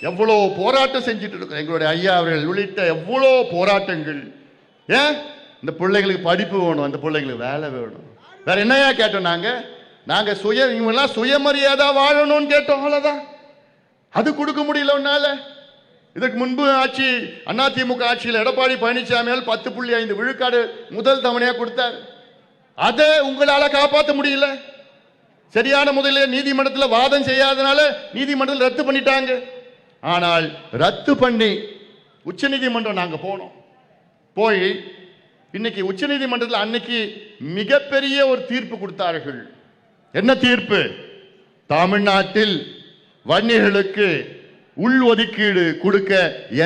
எவ்வளோ போராட்டம் செஞ்சுட்டு இருக்கோம். எங்களுடைய ஐயா அவர்கள் உள்ளிட்ட எவ்வளோ போராட்டங்கள். ஏன்? இந்த பிள்ளைங்களுக்கு படிப்பு வேணும் அந்த பிள்ளைங்களுக்கு வேலை வேணும். வேற என்னையா கேட்டோம் நாங்கள் நாங்கள் சுய இவங்கெல்லாம் சுயமரியாதை வாழணும்னு கேட்டோம் அவ்வளோதான் அது கொடுக்க முடியல உன்னால. இதற்கு முன்பு ஆட்சி அதிமுக ஆட்சியில் எடப்பாடி பழனிசாமியால் பத்து புள்ளி ஐந்து விழுக்காடு முதல் தவணையாக கொடுத்தார். அதை உங்களால் காப்பாற்ற முடியல. சரியான முதலில் நீதிமன்றத்தில் வாதம் செய்யாதனால நீதிமன்றத்தில் ரத்து பண்ணிட்டாங்க. ஆனால் ரத்து பண்ணி உச்சநீதிமன்றம் நாங்கள் போனோம். போய் இன்னைக்கு உச்சநீதிமன்றத்தில் அன்னைக்கு மிகப்பெரிய ஒரு தீர்ப்பு கொடுத்தார்கள். என்ன தீர்ப்பு? தமிழ்நாட்டில் வன்னியர்களுக்கு உள் ஒதுக்கீடு கொடுக்க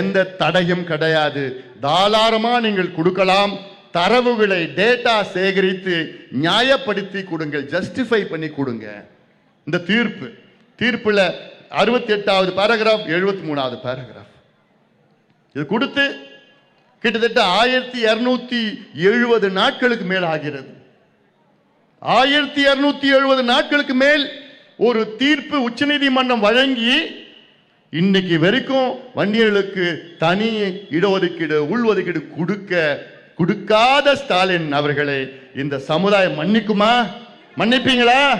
எந்த தடையும் கிடையாது. தாராளமாக நீங்கள் கொடுக்கலாம். தரவுகளை டேட்டா சேகரித்து நியாயப்படுத்தி கொடுங்கள். ஜஸ்டிஃபை பண்ணி கொடுங்க. இந்த தீர்ப்பு தீர்ப்பில் அறுபத்தி எட்டாவது பேராகிராஃப் எழுபத்தி மூணாவது பேராகிராஃப் இது கொடுத்து கிட்டத்தட்ட ஆயிரத்தி இருநூத்தி எழுபது நாட்களுக்கு மேல் ஆகிறது. ஆயிரத்தி இருநூத்தி எழுபது நாட்களுக்கு மேல் ஒரு தீர்ப்பு உச்சநீதிமன்றம் வழங்கி இன்னைக்கு வரைக்கும் வன்னியர்களுக்கு தனி இடஒதுக்கீடு உள்ஒதுக்கீடு கொடுக்க கொடுக்காத ஸ்டாலின் அவர்களை இந்த சமுதாயம் மன்னிக்குமா? மன்னிப்பீங்களா?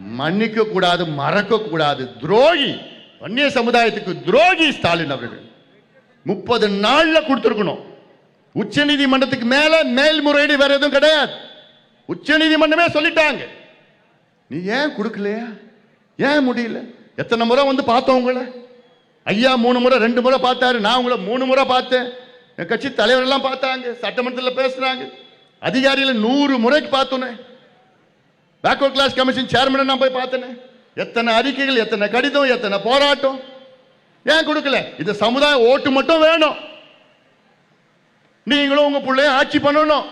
மன்னிக்க கூடாது மறக்க கூடாது துரோகி வன்னிய சமுதாயத்துக்கு துரோகி ஸ்டாலின் அவர்கள். முப்பது நாள்ல கொடுத்துருக்கணும். உச்ச நீதிமன்றத்துக்கு மேல மேல்முறையீடு வேற எதுவும் கிடையாது. உச்ச நீதிமன்றமே சொல்லிட்டாங்க. நீ ஏன் கொடுக்கலையா? ஏன் முடியல? எத்தனை முறை வந்து பார்த்தோம் உங்களை? ஐயா மூணு முறை ரெண்டு முறை பார்த்தாரு. நான் உங்களை மூணு முறை பார்த்தேன். என் கட்சி தலைவர் எல்லாம் பார்த்தாங்க. சட்டமன்றத்தில் பேசுறாங்க அதிகாரிகளை நூறு முறைக்கு பார்த்தோன்னே. பேக்வர்ட் கிளாஸ் கமிஷன் சேர்மனை நான் போய் பார்த்தேனே. எத்தனை அறிக்கைகள் எத்தனை கடிதம் எத்தனை போராட்டம்? ஏன் கொடுக்கல? இந்த சமுதாய ஓட்டு மட்டும் வேணும். நீங்களும் உங்க பிள்ளைய ஆட்சி பண்ணணும்.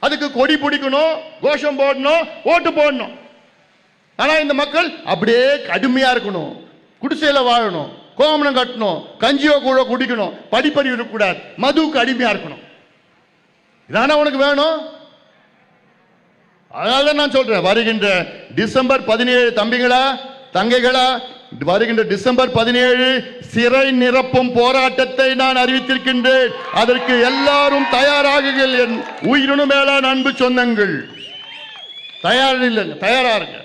அதுக்கு கொடி பிடிக்கணும் கோஷம் போடணும் ஓட்டு போடணும். ஆனா இந்த மக்கள் அப்படியே கடுமையா இருக்கணும். குடிசையில வாழணும் கோமணம் கட்டணும் கஞ்சியோ கூட குடிக்கணும் படிப்பறிவு இருக்கக்கூடாது. மதுவுக்கு அடிமையா இருக்கணும். இதானே உனக்கு வேணும்? அதனால நான் சொல்றேன் வருகின்ற டிசம்பர் பதினேழு தம்பிகளா தங்கைகளா வருகின்ற டிசம்பர் பதினேழு சிறை நிரப்பும் போராட்டத்தை நான் அறிவித்திருக்கின்றேன். அதற்கு எல்லாரும் தயாராகுங்கள் என் உயிரினும் மேலான அன்பு சொந்தங்கள். தயார் இல்லைங்க தயாரா இருங்க.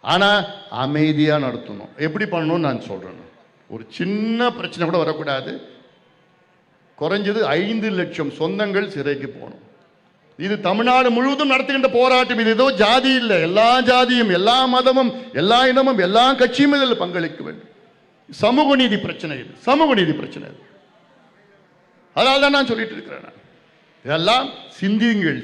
ஆனா அமைதியா நடத்தணும். எப்படி பண்ணணும்னு நான் சொல்றேன். ஒரு சின்ன பிரச்சனை கூட வரக்கூடாது. குறைஞ்சது ஐந்து லட்சம் சொந்தங்கள் சிறைக்கு போகணும். இது தமிழ்நாடு முழுவதும் நடத்துகின்ற போராட்டம். இது ஏதோ ஜாதி இல்லை. எல்லா ஜாதியும் எல்லா மதமும் எல்லா இனமும் எல்லா கட்சியும் இதில் பங்களிக்க வேண்டும். சமூக நீதி பிரச்சனை இது. சமூக நீதி பிரச்சனை இது. அதனால தான் நான் சொல்லிட்டு இருக்கிறேன் நான். இதெல்லாம் சிந்தியுங்கள்.